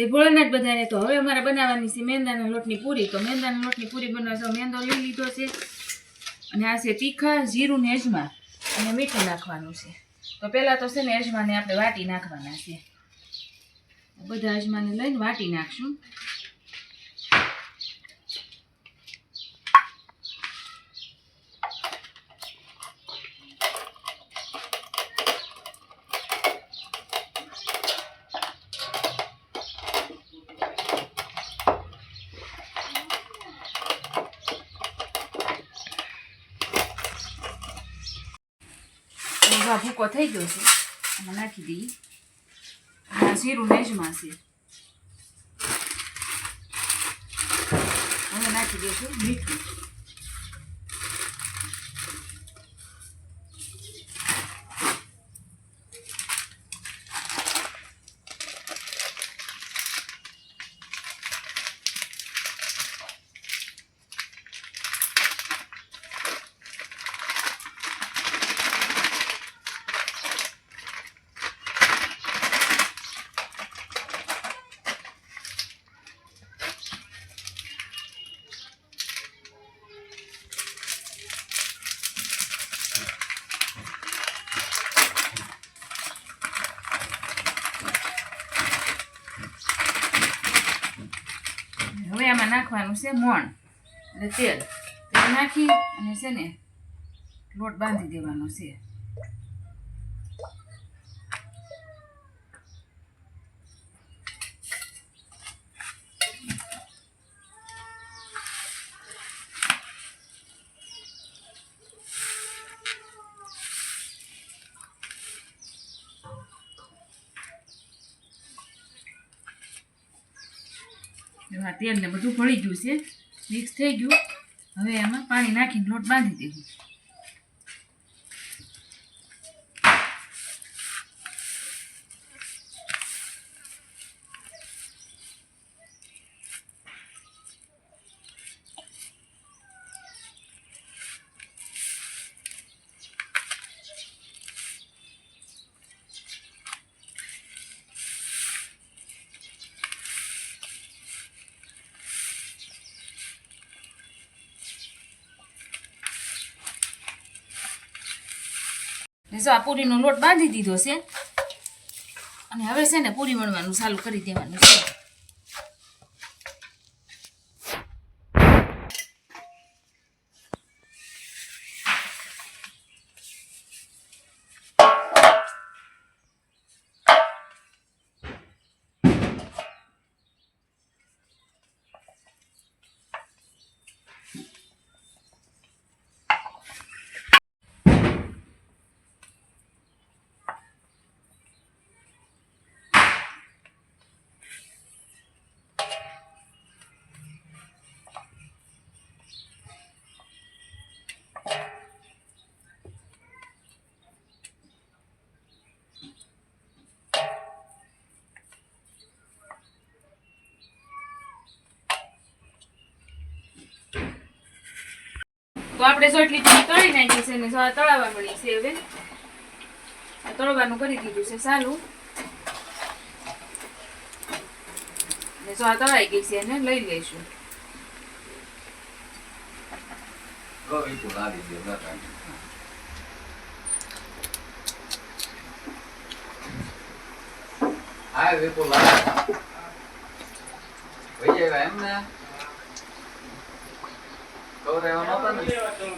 જય ભોળાનાથ બધાને, તો હવે અમારે બનાવવાની છે મેંદાના લોટની પૂરી. તો મેંદાના લોટની પૂરી બનાવવા મેંદો લઈ લીધો છે. અને આ છે તીખા જીરું ને અજમા. અને મીઠું નાખવાનું છે. તો પહેલાં તો છે ને અજમાને આપણે વાટી નાખવાના છે. બધા અજમાને લઈને વાટી નાખશું. આ ભૂકો થઈ ગયો છે. આમાં નાખી દઈએ. આ જીરું ને અજમા છે. હવે નાખી દઈશું મીઠું. હવે આમાં નાખવાનું છે મોણ એટલે તેલ. તેલ નાખી અને છે ને લોટ બાંધી દેવાનો છે. એમાં તેલ ને બધું ભળી ગયું છે. મિક્સ થઈ ગયું. હવે એમાં પાણી નાખીને લોટ બાંધી દેવું. જો આ પૂરીનો લોટ બાંધી દીધો છે. અને હવે છે ને પૂરી વણવાનું ચાલુ કરી દેવાનું છે. તો આપણે જો એટલી પૂરી તળી નાખી છે ને જો આ તળાવવા મળી છે હવે આ તળવાનું કરી દીધું છે સારું ને જો આ તળાઈ ગઈ છે એને લઈ લઈશું ગોવી પુલાવી દે બરાબર. હા વિપુલ લાવ. વહી આવ્યા એમ ને કવર આવ્યા નહોતા ને